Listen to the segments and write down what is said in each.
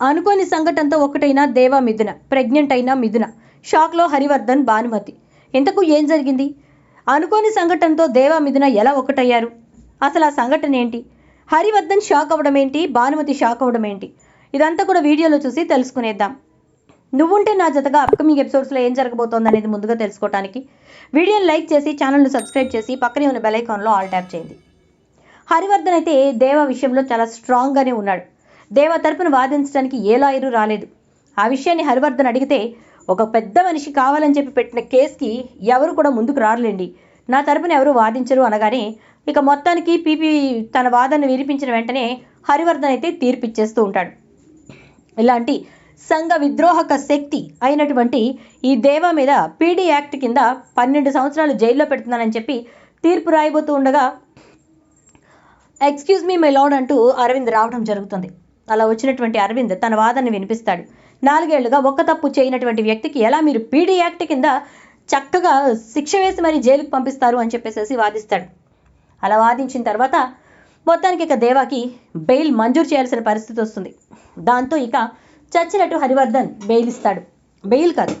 అనుకోని సంఘటనతో ఒకటైన దేవా మిథున ప్రెగ్నెంట్ అయిన మిథున. షాక్లో హరివర్ధన్ భానుమతి. ఇంతకు ఏం జరిగింది? అనుకోని సంఘటనతో దేవా మిథున ఎలా ఒకటయ్యారు? అసలు ఆ సంఘటన ఏంటి హరివర్ధన్ షాక్ అవ్వడం ఏంటి భానుమతి షాక్ అవ్వడం ఏంటి ఇదంతా కూడా వీడియోలో చూసి తెలుసుకునేద్దాం. నువ్వుంటే నా జతగా అప్కమింగ్ ఎపిసోడ్స్లో ఏం జరగబోతోంది అనేది ముందుగా తెలుసుకోవడానికి వీడియోని లైక్ చేసి ఛానల్ను సబ్స్క్రైబ్ చేసి పక్కనే ఉన్న బెల్ ఐకాన్లో ఆల్ ట్యాప్ చేయండి. హరివర్ధన్ అయితే దేవ విషయంలో చాలా స్ట్రాంగ్గానే ఉన్నాడు. దేవ తరపున వాదించడానికి ఏ లాయరు రాలేదు. ఆ విషయాన్ని హరివర్ధన్ అడిగితే ఒక పెద్ద మనిషి కావాలని చెప్పి పెట్టిన కేసుకి ఎవరు కూడా ముందుకు రారులేండి. నా తరపున ఎవరు వాదించరు అనగానే ఇక మొత్తానికి పీపీ తన వాదనను వినిపించిన వెంటనే హరివర్ధన్ అయితే తీర్పిచ్చేస్తూ ఉంటాడు. ఇలాంటి సంఘ విద్రోహక శక్తి అయినటువంటి ఈ దేవ మీద పీడీ యాక్ట్ కింద పన్నెండు సంవత్సరాలు జైల్లో పెడుతున్నానని చెప్పి తీర్పు రాయబోతూ ఉండగా ఎక్స్క్యూజ్ మీ మై లాడ్ అంటూ అరవింద్ రావడం జరుగుతుంది. అలా వచ్చినటువంటి అరవింద్ తన వాదనని వినిపిస్తాడు. నాలుగేళ్ళుగా ఒక్క తప్పు చేయనటువంటి వ్యక్తికి ఎలా మీరు పీడీ యాక్ట్ కింద చక్కగా శిక్ష వేసి మరి జైలుకు పంపిస్తారు అని చెప్పేసి వాదిస్తాడు. అలా వాదించిన తర్వాత మొత్తానికి ఇక దేవాకి బెయిల్ మంజూరు చేయాల్సిన పరిస్థితి వస్తుంది. దాంతో ఇక చచ్చినట్టు హరివర్ధన్ బెయిల్ ఇస్తాడు. బెయిల్ కాదు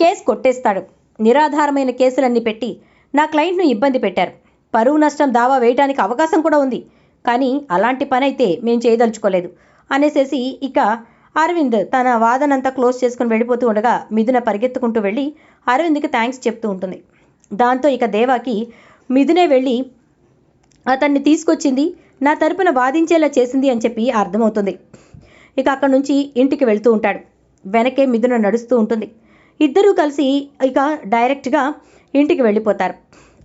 కేసు కొట్టేస్తాడు. నిరాధారమైన కేసులన్నీ పెట్టి నా క్లయింట్ను ఇబ్బంది పెట్టారు. పరువు నష్టం దావా వేయడానికి అవకాశం కూడా ఉంది. కానీ అలాంటి పని అయితే మేము చేయదలుచుకోలేదు. అనేసేసి ఇక అరవింద్ తన వాదనంతా క్లోజ్ చేసుకుని వెళ్ళిపోతూ ఉండగా మిథున పరిగెత్తుకుంటూ వెళ్ళి అరవింద్కి థ్యాంక్స్ చెప్తూ ఉంటుంది. దాంతో ఇక దేవాకి మిథునే వెళ్ళి అతన్ని తీసుకొచ్చింది నా తరపున వాదించేలా చేసింది అని చెప్పి అర్థమవుతుంది. ఇక అక్కడి నుంచి ఇంటికి వెళ్తూ ఉంటాడు. వెనకే మిథున నడుస్తూ ఉంటుంది. ఇద్దరూ కలిసి ఇక డైరెక్ట్గా ఇంటికి వెళ్ళిపోతారు.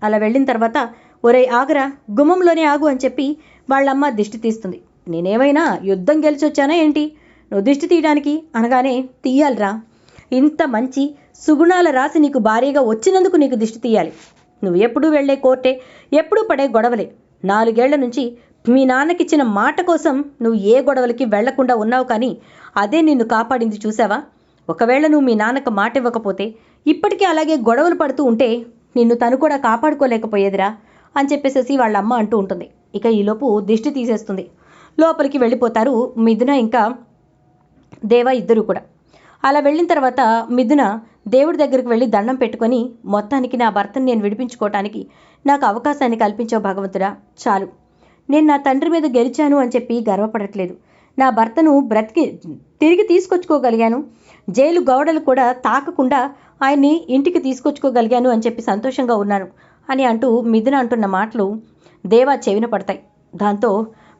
అలా వెళ్ళిన తర్వాత ఒరే ఆగరా గుమ్మంలోనే ఆగు అని చెప్పి వాళ్ళమ్మ దిష్టి తీస్తుంది. నేనేమైనా యుద్ధం గెలిచొచ్చానా ఏంటి? నువ్వు దిష్టి తీయడానికి? అనగానే తీయాలిరా. ఇంత మంచి సుగుణాల రాసి నీకు భారీగా వచ్చినందుకు నీకు దిష్టి తీయాలి. నువ్వు ఎప్పుడూ వెళ్ళే కోర్టే ఎప్పుడూ పడే గొడవలే. నాలుగేళ్ళ నుంచి మీ నాన్నకిచ్చిన మాట కోసం నువ్వు ఏ గొడవలకి వెళ్ళకుండా ఉన్నావు కానీ అదే నిన్ను కాపాడింది చూసావా? ఒకవేళ నువ్వు మీ నాన్నకు మాట ఇవ్వకపోతే ఇప్పటికీ అలాగే గొడవలు పడుతూ ఉంటే నిన్ను తను కూడా కాపాడుకోలేకపోయేదిరా అని చెప్పేసేసి వాళ్ళ అమ్మ అంటూ ఉంటుంది. ఇక ఈలోపు దిష్టి తీసేస్తుంది. లోపలికి వెళ్ళిపోతారు మిథున ఇంకా దేవ ఇద్దరు కూడా. అలా వెళ్ళిన తర్వాత మిథున దేవుడి దగ్గరికి వెళ్ళి దండం పెట్టుకొని మొత్తానికి నా భర్తను నేను విడిపించుకోవటానికి నాకు అవకాశాన్ని కల్పించావు భగవంతుడా చాలు. నేను నా తండ్రి మీద గెలిచాను అని చెప్పి గర్వపడట్లేదు. నా భర్తను బ్రతికి తిరిగి తీసుకొచ్చుకోగలిగాను. జైలు గోడలు కూడా తాకకుండా ఆయన్ని ఇంటికి తీసుకొచ్చుకోగలిగాను అని చెప్పి సంతోషంగా ఉన్నాను అని అంటూ మిథున అంటున్న మాటలు దేవా చెవిన పడతాయి. దాంతో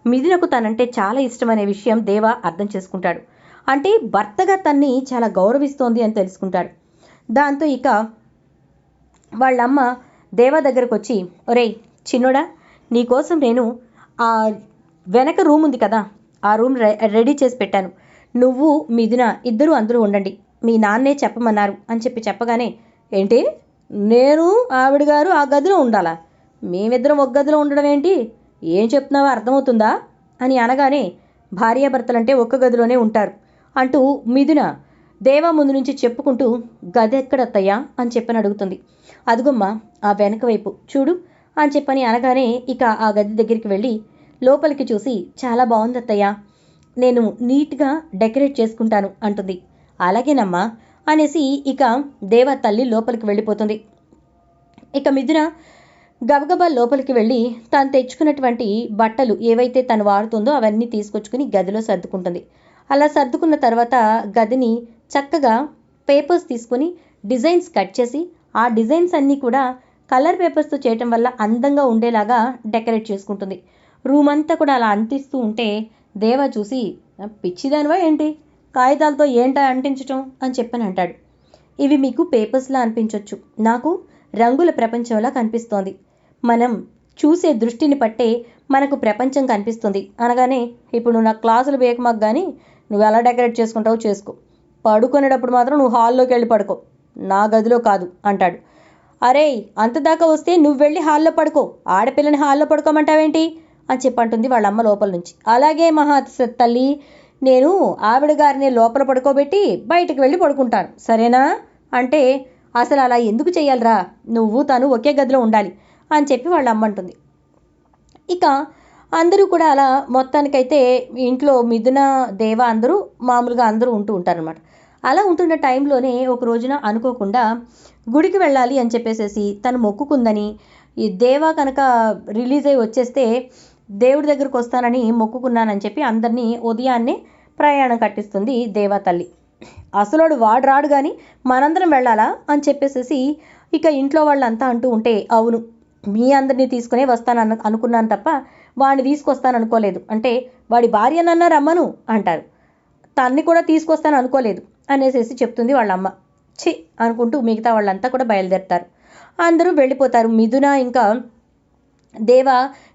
మిథునకు తనంటే చాలా ఇష్టమనే విషయం దేవా అర్థం చేసుకుంటాడు. అంటే భర్తగా తన్ని చాలా గౌరవిస్తోంది అని తెలుసుకుంటాడు. దాంతో ఇక వాళ్ళమ్మ దేవా దగ్గరకు వచ్చి ఒరేయ్ చిన్నోడా నీకోసం నేను ఆ వెనక రూమ్ ఉంది కదా ఆ రూమ్ రె రెడీ చేసి పెట్టాను. నువ్వు మిథున ఇద్దరు అందరూ ఉండండి. మీ నాన్నే చెప్పమన్నారు అని చెప్పి చెప్పగానే ఏంటి? నేను ఆవిడ గారు ఆ గదిలో ఉండాలా? మేమిద్దరం ఒక గదిలో ఉండడం ఏంటి? ఏం చెప్తున్నావో అర్థమవుతుందా? అని అనగానే భార్యాభర్తలంటే ఒక్క గదిలోనే ఉంటారు అంటూ మిథున దేవా ముందు నుంచి చెప్పుకుంటూ గది ఎక్కడత్తయ్యా? అని చెప్పని అడుగుతుంది. అదుగమ్మా ఆ వెనక వైపు చూడు అని చెప్పని అనగానే ఇక ఆ గది దగ్గరికి వెళ్ళి లోపలికి చూసి చాలా బాగుంది అత్తయ్యా నేను నీట్గా డెకరేట్ చేసుకుంటాను అంటుంది. అలాగేనమ్మా అనేసి ఇక దేవ తల్లి లోపలికి వెళ్ళిపోతుంది. ఇక మిథున గబగబా లోపలికి వెళ్ళి తను తెచ్చుకున్నటువంటి బట్టలు ఏవైతే తను వాడుతుందో అవన్నీ తీసుకొచ్చుకుని గదిలో సర్దుకుంటుంది. అలా సర్దుకున్న తర్వాత గదిని చక్కగా పేపర్స్ తీసుకొని డిజైన్స్ కట్ చేసి ఆ డిజైన్స్ అన్నీ కూడా కలర్ పేపర్స్తో చేయటం వల్ల అందంగా ఉండేలాగా డెకరేట్ చేసుకుంటుంది. రూమ్ అంతా కూడా అలా అంటిస్తూ ఉంటే దేవ చూసి పిచ్చిదానివా ఏంటి? కాగితాలతో ఏంటా అంటించటం? అని చెప్పని అంటాడు. ఇవి మీకు పేపర్స్లా అనిపించవచ్చు నాకు రంగుల ప్రపంచంలా కనిపిస్తోంది. మనం చూసే దృష్టిని పట్టే మనకు ప్రపంచం కనిపిస్తుంది. అనగానే ఇప్పుడు నా క్లాసులు బేకమాకు కానీ నువ్వు ఎలా డెకరేట్ చేసుకుంటావో చేసుకో. పడుకునేటప్పుడు మాత్రం నువ్వు హాల్లోకి వెళ్ళి పడుకో. నా గదిలో కాదు అంటాడు. అరే అంతదాకా వస్తే నువ్వు వెళ్ళి హాల్లో పడుకో. ఆడపిల్లని హాల్లో పడుకోమంటావేంటి? అని చెప్పంటుంది వాళ్ళ అమ్మ లోపల నుంచి. అలాగే మహా తల్లి నేను ఆవిడ గారిని లోపల పడుకోబెట్టి బయటికి వెళ్ళి పడుకుంటాను. సరేనా? అంటే అసలు అలా ఎందుకు చేయాలరా నువ్వు తను ఒకే గదిలో ఉండాలి. అని చెప్పి వాళ్ళ అమ్మంటుంది ఇక అందరూ కూడా అలా మొత్తానికైతే ఇంట్లో మిథున దేవ అందరూ మామూలుగా అందరూ ఉంటూ ఉంటారనమాట అలా ఉంటున్న టైంలోనే ఒక రోజున అనుకోకుండా గుడికి వెళ్ళాలి అని చెప్పేసేసి తను మొక్కుకుందని ఈ దేవ కనుక రిలీజ్ అయ్యి వచ్చేస్తే దేవుడి దగ్గరకు వస్తానని మొక్కుకున్నానని చెప్పి అందరినీ ఉదయాన్నే ప్రయాణం కట్టిస్తుంది దేవా తల్లి. అసలోడు వాడు రాడు కానీ మనందరం వెళ్ళాలా అని చెప్పేసేసి ఇక ఇంట్లో వాళ్ళంతా అంటూ ఉంటే అవును మీ అందరినీ తీసుకునే వస్తాను అన్న అనుకున్నాను తప్ప వాడిని తీసుకొస్తాను అనుకోలేదు అంటే వాడి భార్యనన్నా రమ్మను అంటారు. తన్ని కూడా తీసుకొస్తాను అనుకోలేదు అనేసేసి చెప్తుంది వాళ్ళ అమ్మ ఛీ! అనుకుంటూ మిగతా వాళ్ళంతా కూడా బయలుదేరుతారు. అందరూ వెళ్ళిపోతారు. మిథున ఇంకా దేవ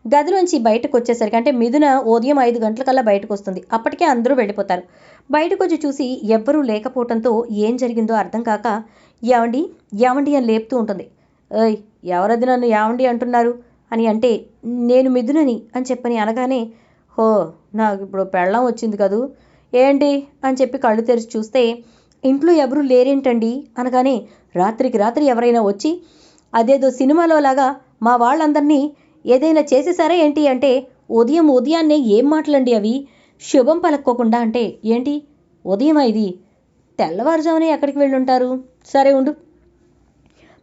గదిలోంచి బయటకు వచ్చేసరికి అంటే మిథున ఉదయం ఐదు గంటలకల్లా బయటకు వస్తుంది అప్పటికే అందరూ వెళ్ళిపోతారు. బయటకు వచ్చి చూసి ఎవ్వరూ లేకపోవడంతో ఏం జరిగిందో అర్థం కాక ఏమండి? యావండి అని లేపుతూ ఉంటుంది. ఏయ్ ఎవరది నన్ను యావండి అంటున్నారు? అని అంటే నేను మిథునని అని చెప్పని అనగానే హో నాకు ఇప్పుడు పెళ్ళం వచ్చింది కదూ. ఏంటి? అని చెప్పి కళ్ళు తెరిచి చూస్తే ఇంట్లో ఎవరూ లేరేంటండి? అనగానే రాత్రికి రాత్రి ఎవరైనా వచ్చి అదేదో సినిమాలో లాగా మా వాళ్ళందరినీ ఏదైనా చేసేసారా ఏంటి అంటే ఉదయం ఉదయాన్నే ఏం మాటలండి అవి? శుభం పలక్కోకుండా అంటే ఏంటి? ఉదయం ఇది? తెల్లవారుజామునే ఎక్కడికి వెళ్ళుంటారు? సరే ఉండు.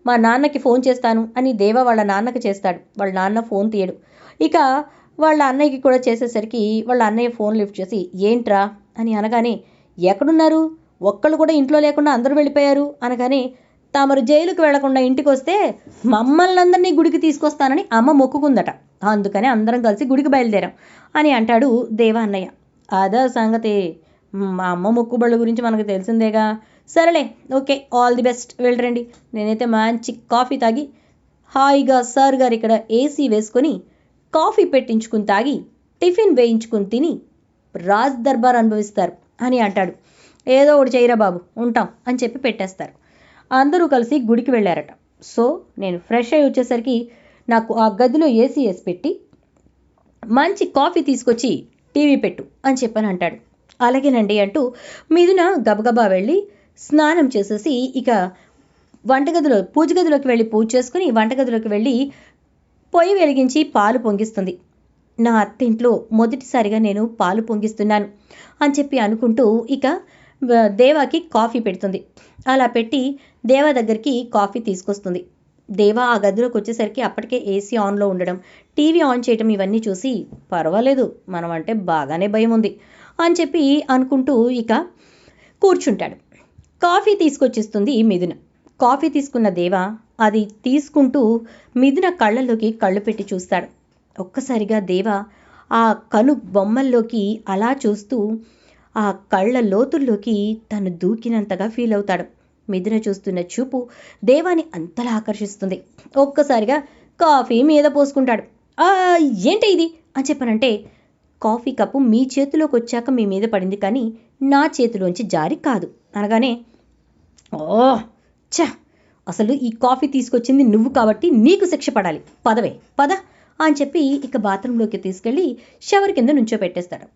మా నాన్నకి ఫోన్ చేస్తాను అని దేవ వాళ్ళ నాన్నకి చేస్తాడు. వాళ్ళ నాన్న ఫోన్ తీయడు. ఇక వాళ్ళ అన్నయ్యకి కూడా చేసేసరికి వాళ్ళ అన్నయ్య ఫోన్ లిఫ్ట్ చేసి ఏంట్రా? అని అనగానే ఎక్కడున్నారు? ఒక్కళ్ళు కూడా ఇంట్లో లేకుండా అందరూ వెళ్ళిపోయారు. అనగానే తమరు జైలుకు వెళ్ళకుండా ఇంటికి వస్తే మమ్మల్ని అందరినీ గుడికి తీసుకొస్తానని అమ్మ మొక్కుకుందట. అందుకని అందరం కలిసి గుడికి బయలుదేరాం. అని అంటాడు దేవా అన్నయ్య. అదా సంగతి. మా అమ్మ మొక్కుబళ్ళ గురించి మనకు తెలిసిందేగా. సరేలే ఓకే ఆల్ ది బెస్ట్. వెళ్ళరండి. నేనైతే మంచి కాఫీ తాగి హాయిగా సార్ గారు ఇక్కడ ఏసీ వేసుకొని కాఫీ పెట్టించుకుని తాగి టిఫిన్ వేయించుకుని తిని రాజ్ దర్బార్ అనుభవిస్తారు అని అంటాడు. ఏదో ఒకటి చేయరా బాబు ఉంటాం అని చెప్పి పెట్టేస్తారు. అందరూ కలిసి గుడికి వెళ్ళారట. సో నేను ఫ్రెష్ అయ్యి వచ్చేసరికి నాకు ఆ గదిలో ఏసీ వేసి పెట్టి మంచి కాఫీ తీసుకొచ్చి టీవీ పెట్టు అని చెప్పని అంటాడు. అలాగేనండి అంటూ మీదున గబగబా వెళ్ళి స్నానం చేసేసి ఇక వంటగదిలో పూజ గదిలోకి వెళ్ళి పూజ చేసుకుని వంటగదిలోకి వెళ్ళి పొయ్యి వెలిగించి పాలు పొంగిస్తుంది. నా అత్తింట్లో మొదటిసారిగా నేను పాలు పొంగిస్తున్నాను అని చెప్పి అనుకుంటూ ఇక దేవాకి కాఫీ పెడుతుంది. అలా పెట్టి దేవా దగ్గరికి కాఫీ తీసుకొస్తుంది. దేవా ఆ గదిలోకి వచ్చేసరికి అప్పటికే ఏసీ ఆన్లో ఉండడం టీవీ ఆన్ చేయడం ఇవన్నీ చూసి పర్వాలేదు మనం అంటే బాగానే భయం ఉంది అని చెప్పి అనుకుంటూ ఇక కూర్చుంటాడు. కాఫీ తీసుకొచ్చిస్తుంది మిథున. కాఫీ తీసుకున్న దేవ అది తీసుకుంటూ మిథున కళ్ళల్లోకి కళ్ళు పెట్టి చూస్తాడు. ఒక్కసారిగా దేవ ఆ కను బొమ్మల్లోకి అలా చూస్తూ ఆ కళ్ళ లోతుల్లోకి తను దూకినంతగా ఫీల్ అవుతాడు. మిథున చూస్తున్న చూపు దేవాని అంతలా ఆకర్షిస్తుంది. ఒక్కసారిగా కాఫీ మీద పోసుకుంటాడు. ఏంటి ఇది? అని చెప్పనంటే కాఫీ కప్పు మీ చేతిలోకి వచ్చాక మీ మీద పడింది కానీ నా చేతిలోంచి జారి కాదు. అనగానే ఓ ఛ! అసలు ఈ కాఫీ తీసుకొచ్చింది నువ్వు కాబట్టి నీకు శిక్ష పడాలి. పదవే పద! అని చెప్పి ఇక బాత్రూంలోకి తీసుకెళ్ళి షవర్ కింద నుంచో పెట్టేస్తాడు.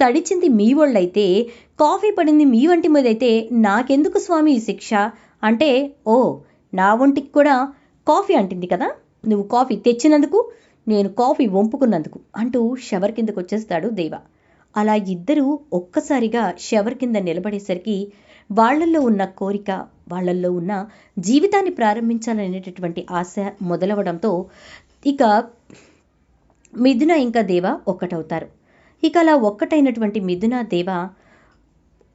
తడిచింది మీ వాళ్ళైతే కాఫీ పడింది మీ వంటి మీద అయితే నాకెందుకు స్వామి ఈ శిక్ష? అంటే ఓ నా ఒంటికి కూడా కాఫీ అంటింది కదా? నువ్వు కాఫీ తెచ్చినందుకు నేను కాఫీ వంపుకున్నందుకు అంటూ షవర్ కిందకు వచ్చేస్తాడు దేవ. అలా ఇద్దరూ ఒక్కసారిగా షవర్ కింద నిలబడేసరికి వాళ్ళల్లో ఉన్న కోరిక వాళ్ళల్లో ఉన్న జీవితాన్ని ప్రారంభించాలనేటటువంటి ఆశ మొదలవడంతో ఇక మిథున ఇంకా దేవ ఒక్కటవుతారు. ఇక అలా ఒక్కటైనటువంటి మిథున దేవ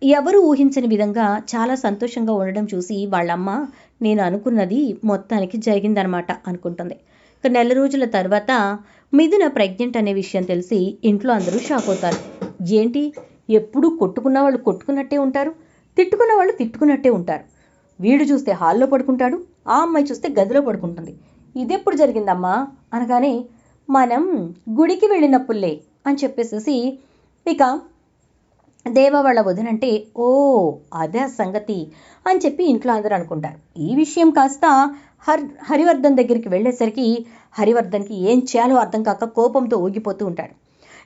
ఎవరు ఊహించని విధంగా చాలా సంతోషంగా ఉండడం చూసి వాళ్ళమ్మ నేను అనుకున్నది మొత్తానికి జరిగిందనమాట అనుకుంటుంది. ఇక నెల రోజుల తర్వాత మిథున ప్రెగ్నెంట్ అనే విషయం తెలిసి ఇంట్లో అందరూ షాక్ అవుతారు. ఏంటి? ఎప్పుడూ కొట్టుకున్న వాళ్ళు కొట్టుకున్నట్టే ఉంటారు. తిట్టుకున్న వాళ్ళు తిట్టుకున్నట్టే ఉంటారు. వీడు చూస్తే హాల్లో పడుకుంటాడు ఆ అమ్మాయి చూస్తే గదిలో పడుకుంటుంది. ఇదెప్పుడు జరిగిందమ్మా? అనగానే మనం గుడికి వెళ్ళినప్పుడులే అని చెప్పేసేసి ఇక దేవ వాళ్ళ వదినంటే ఓ అదే సంగతి అని చెప్పి ఇంట్లో అందరూ అనుకుంటారు. ఈ విషయం కాస్త హర్ హరివర్ధన్ దగ్గరికి వెళ్ళేసరికి హరివర్ధన్కి ఏం చేయాలో అర్థం కాక కోపంతో ఊగిపోతూ ఉంటాడు.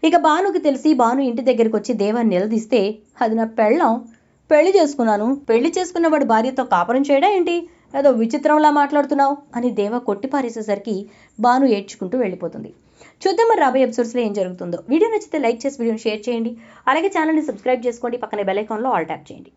ఇక భానుకి తెలిసి భాను ఇంటి దగ్గరికి వచ్చి దేవాన్ని నిలదీస్తే అది నా పెళ్ళం పెళ్ళి చేసుకున్నాను. పెళ్ళి చేసుకున్న వాడి భార్యతో కాపురం చేయడా ఏంటి? ఏదో విచిత్రంలా మాట్లాడుతున్నావు అని దేవ కొట్టి పారేసేసరికి బాను ఏడ్చుకుంటూ వెళ్ళిపోతుంది. చూద్దాం మరి రాబోయే ఎపిసోడ్స్లో ఏం జరుగుతుందో. వీడియో నచ్చితే లైక్ చేసి వీడియోని షేర్ చేయండి. అలాగే ఛానల్ని సబ్స్క్రైబ్ చేసుకోండి. పక్కనే బెల్ ఐకాన్లో ఆల్ ట్యాప్ చేయండి.